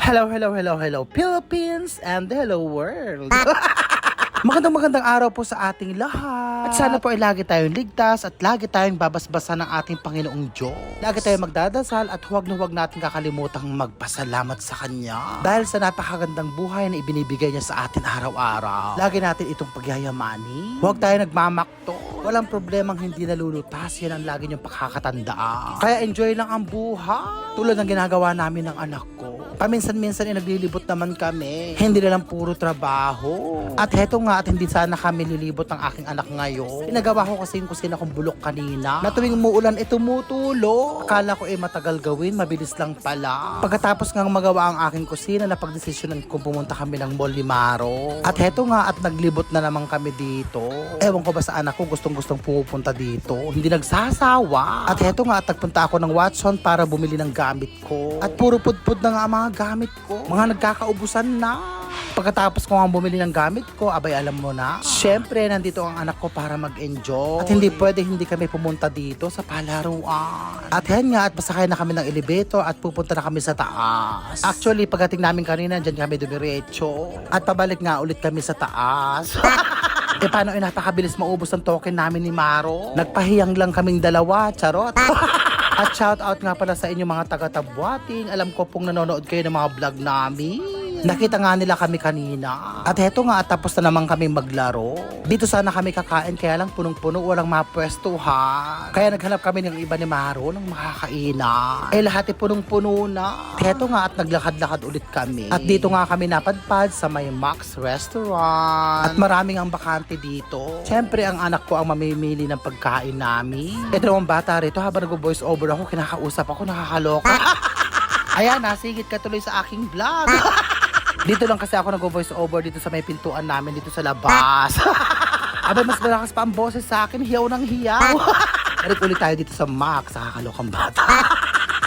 Hello, hello, hello, hello Philippines and hello world. Magandang magandang araw po sa ating lahat. At sana po ay lagi tayong ligtas at lagi tayong babasbasan ng ating Panginoong Diyos. Lagi tayong magdadasal at huwag na huwag natin kakalimutang magpasalamat sa Kanya. Dahil sa napakagandang buhay na ibinibigay niya sa atin araw-araw. Lagi natin itong pagyayamani. Huwag tayo nagmamakto. Walang problemang hindi nalulutas. Yan ang lagi niyong pakakatandaan. Kaya enjoy lang ang buhay. Tulad ng ginagawa namin ng anak ko. Paminsan-minsan ay naglilibot naman kami. Hindi na lang puro trabaho. At heto nga at hindi sana kami lilibot ng aking anak ngayon. Pinagawa ko kasi yung kusina kong bulok kanina. Na tuwing umuulan, eh tumutulo. Akala ko eh matagal gawin, mabilis lang pala. Pagkatapos nga magawa ang aking kusina, napagdesisyonan kong pumunta kami ng Mall Limaro. At heto nga at naglibot na naman kami dito. Ewan ko ba sa anak ko gustong gustong pupunta dito. Hindi nagsasawa. At heto nga at nagpunta ako ng Watson para bumili ng gamit ko. At puro pudpud na nga mga gamit ko. Mga nagkakaubusan na. Pagkatapos ko nga bumili ng gamit ko, abay alam mo na. Siyempre, nandito ang anak ko para mag-enjoy. At hindi pwede hindi kami pumunta dito sa palaruan. At yan nga, at pasakay na kami ng elevator at pupunta na kami sa taas. Actually, pagdating namin kanina, dyan kami dumiretso. At pabalik nga ulit kami sa taas. E paano eh, napakabilis maubos ang token namin ni Maro? Nagpahiyang lang kaming dalawa, charot. At shout out nga pala sa inyo mga taga-tabwating. Alam ko pong nanonood kayo ng mga vlog namin. Nakita nga nila kami kanina. At heto nga, at tapos na naman kami maglaro. Dito sana kami kakain, kaya lang punong-puno, walang mapwestuhan. Kaya naghanap kami ng iba ni Maro ng makakainan. Eh lahat ay punong-puno na. At heto nga, at naglakad-lakad ulit kami. At dito nga kami napadpad sa may Max Restaurant. At maraming ang bakante dito. Siyempre, ang anak ko ang mamimili ng pagkain namin. Ito naman bata rito, habang nag-voice over ako, kinakausap ako, nakakaloka. Ayan, nasigit ka tuloy sa aking vlog. dito lang kasi ako nag-voice over dito sa may pintuan namin dito sa labas. Abay, mas malakas pa ang boses sa akin. Hiyaw ng hiyaw. Balik ulit tayo dito sa Max. Nakakalokang bata.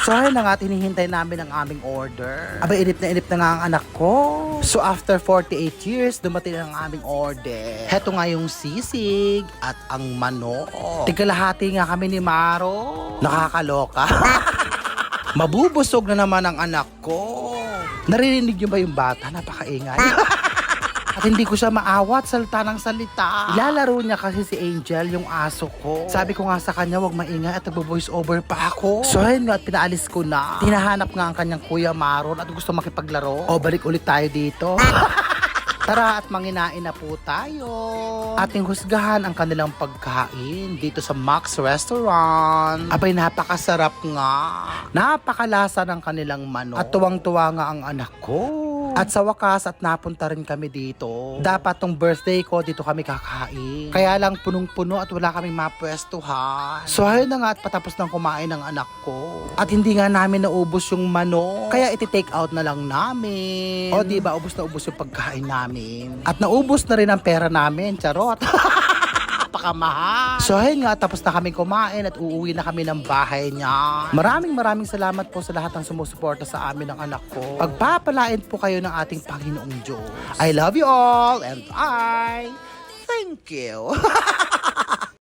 So ayun na nga, hinihintay namin ang aming order. Abay, inip na inip na nga ang anak ko. So after 48 years, dumating ang aming order. Heto nga yung sisig at ang manok. Tigkalahati nga kami ni Maro. Nakakaloka. Mabubusog na naman ang anak ko. Naririnig niyo ba yung bata? Napakaingay. At hindi ko siya maawat, salita ng salita. Ilalaro niya kasi si Angel, yung aso ko. Sabi ko nga sa kanya, wag maingay at nagbo-voice over pa ako. So ayun nga, at pinaalis ko na. Tinahanap nga ang kanyang kuya Maron at gusto makipaglaro. O balik ulit tayo dito. Tara at manginain na po tayo. Ating husgahan ang kanilang pagkain dito sa Max Restaurant. Abay, napakasarap nga. Napakalasa ng kanilang manok. At tuwang-tuwa nga ang anak ko. At sa wakas at napunta rin kami dito. Dapat tong birthday ko dito kami kakain. Kaya lang punong-puno at wala kaming mapwestuhan. So ayun na nga at patapos ng kumain ng anak ko. At hindi nga namin naubos yung manok. Kaya iti-take out na lang namin. O di ba ubos na ubos yung pagkain namin. At naubos na rin ang pera namin. Charot. Napakamahal. So ayun nga, tapos na kami kumain at uuwi na kami ng bahay niya. Maraming maraming salamat po sa lahat ng sumusuporta sa amin ng anak ko. Pagpapalain po kayo ng ating Panginoong Diyos. I love you all and I thank you.